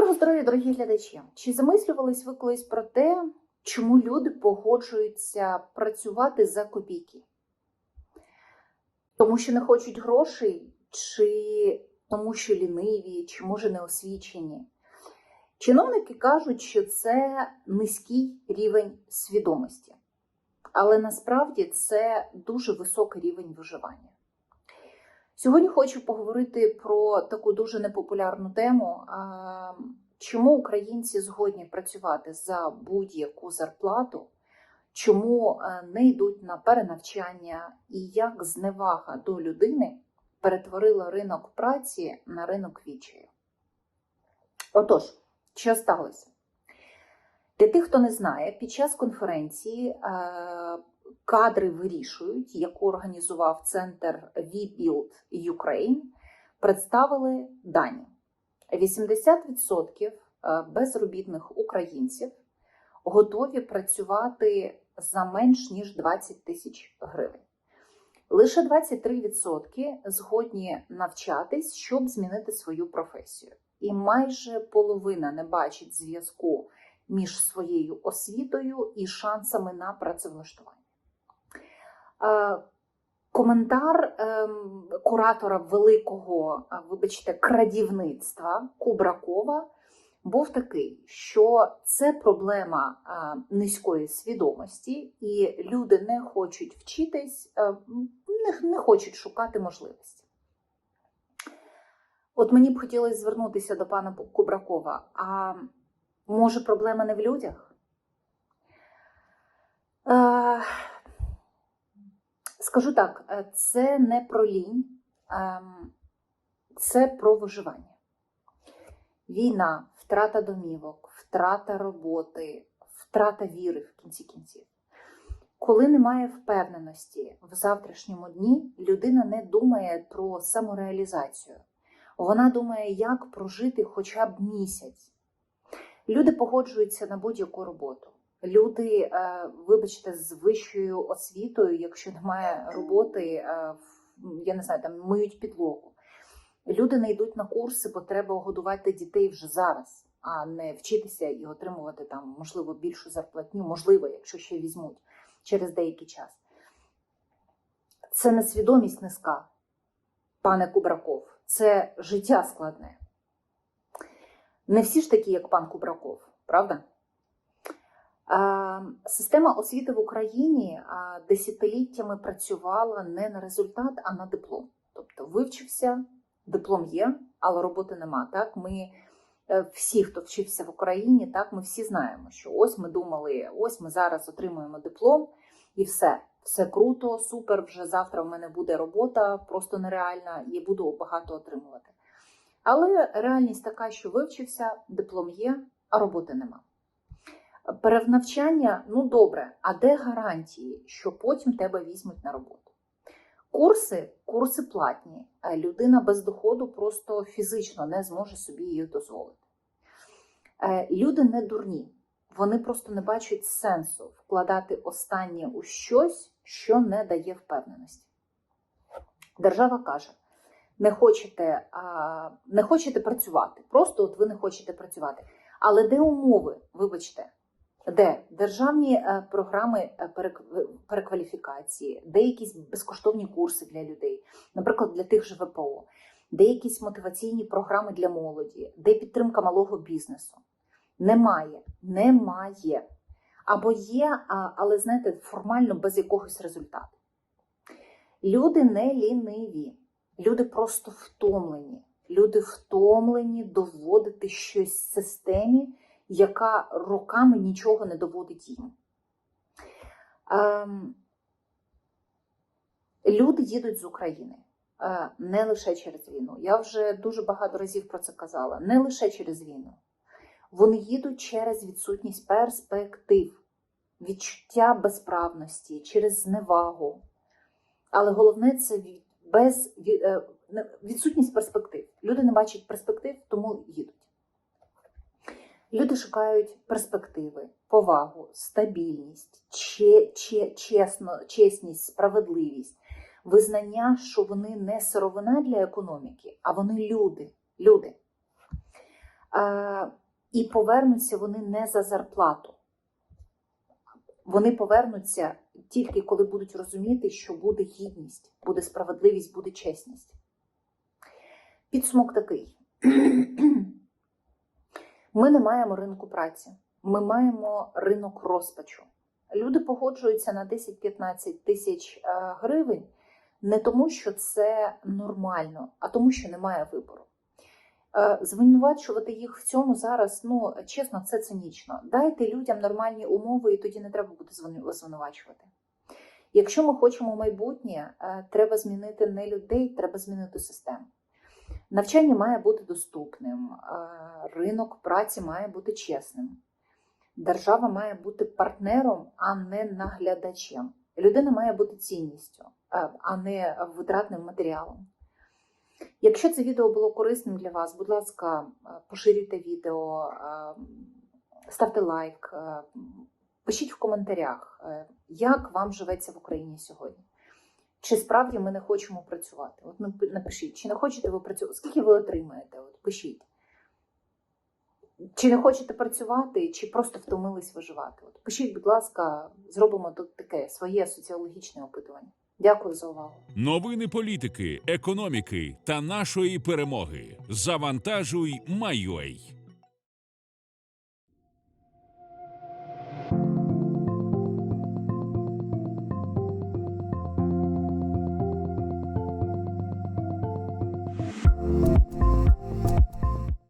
Доброго здоров'я, дорогі глядачі! Чи замислювались ви колись про те, чому люди погоджуються працювати за копійки? Тому що не хочуть грошей, чи тому, що ліниві, чи може неосвічені? Чиновники кажуть, що це низький рівень свідомості, але насправді це дуже високий рівень виживання. Сьогодні хочу поговорити про таку дуже непопулярну тему. Чому українці згодні працювати за будь-яку зарплату, чому е, не йдуть на перенавчання і як зневага до людини перетворила ринок праці на ринок вічаю? Отож, що сталося? Для тих, хто не знає, під час конференції е, кадри вирішують, яку організував центр WeBuild Ukraine, представили дані. 80% безробітних українців готові працювати за менш ніж 20 тисяч гривень. Лише 23% згодні навчатись, щоб змінити свою професію. І майже половина не бачить зв'язку між своєю освітою і шансами на працевлаштування. Е, Коментар ем, куратора великого, е, вибачте, крадівництва Кубракова був такий, що це проблема е, низької свідомості, і люди не хочуть вчитись, не хочуть шукати можливості. От мені б хотілося звернутися до пана Кубракова. А може проблема не в людях? Скажу так, е, це не про лінь, ем, це про виживання. Війна, втрата домівок, втрата роботи, втрата віри в кінці кінців. Коли немає впевненості в завтрашньому дні, людина не думає про самореалізацію. Вона думає, як прожити хоча б місяць. Люди погоджуються на будь-яку роботу. Люди, е, вибачте, з вищою освітою, якщо немає роботи, е, я не знаю, там миють підлогу. Люди не йдуть на курси, бо треба годувати дітей вже зараз, а не вчитися і отримувати там, можливо, більшу зарплатню, можливо, якщо ще візьмуть через деякий час. Це не свідомість низька, пане Кубраков, це життя складне. Не всі ж такі, як пан Кубраков, правда? Система освіти в Україні десятиліттями працювала не на результат, а на диплом. Тобто вивчився, диплом є, але роботи нема. Так, ми е, всі, хто вчився в Україні, так ми всі знаємо, що ось ми думали, ось ми зараз отримуємо диплом, і все, все круто, супер. Вже завтра в мене буде робота, просто нереальна, і буду багато отримувати. Але реальність така, що вивчився, диплом є, а роботи нема. Перевнавчання, ну добре, а де гарантії, що потім тебе візьмуть на роботу? Курси, курси платні. Людина без доходу просто фізично не зможе собі їх дозволити. Е, люди не дурні, вони просто не бачать сенсу вкладати останнє у щось, що не дає впевненості. Держава каже: не хочете, не хочете працювати, просто от ви не хочете працювати. Але де умови, вибачте, де державні е, програми е, перекваліфікації, де якісь безкоштовні курси для людей, наприклад, для тих же ВПО, де якісь мотиваційні програми для молоді, де підтримка малого бізнесу. Немає, немає. Або є, але знаєте, формально без якогось результату. Люди не ліниві, люди просто втомлені. Люди втомлені доводити щось системі яка роками нічого не доводить їм. Ем, люди їдуть з України е, не лише через війну. Я вже дуже багато разів про це казала. Не лише через війну. Вони їдуть через відсутність перспектив, відчуття безправності, через зневагу. Але головне це без е, відсутність перспектив. Люди не бачать перспектив, тому їдуть. Люди шукають перспективи, повагу, стабільність, че, че, чесно, чесність, справедливість, визнання, що вони не сировина для економіки, а вони люди. люди. І повернуться вони не за зарплату. Вони повернуться тільки коли будуть розуміти, що буде гідність, буде справедливість, буде чесність. Підсумок такий: ми не маємо ринку праці, ми маємо ринок розпачу. Люди погоджуються на 10-15 тисяч е, гривень не тому, що це нормально, а тому, що немає вибору. Е, Звинувачувати їх в цьому зараз, ну чесно, це цинічно. Дайте людям нормальні умови, і тоді не треба буде звинувачувати. Якщо ми хочемо майбутнє, е, треба змінити не людей, треба змінити систему. Навчання має бути доступним, е, ринок праці має бути чесним. Держава має бути партнером, а не наглядачем. Людина має бути цінністю, е, а не витратним матеріалом. Якщо це відео було корисним для вас, будь ласка, е, поширюйте відео, ставте лайк, пишіть в коментарях, як вам живеться в Україні сьогодні. Чи справді ми не хочемо працювати? От напи- напишіть, чи не хочете ви працювати? Скільки ви отримаєте? От пишіть. Чи не хочете працювати, чи просто втомились виживати? От пишіть, будь ласка, зробимо тут таке своє соціологічне опитування. Дякую за увагу. Новини політики, економіки та нашої перемоги. Завантажуй, Майой.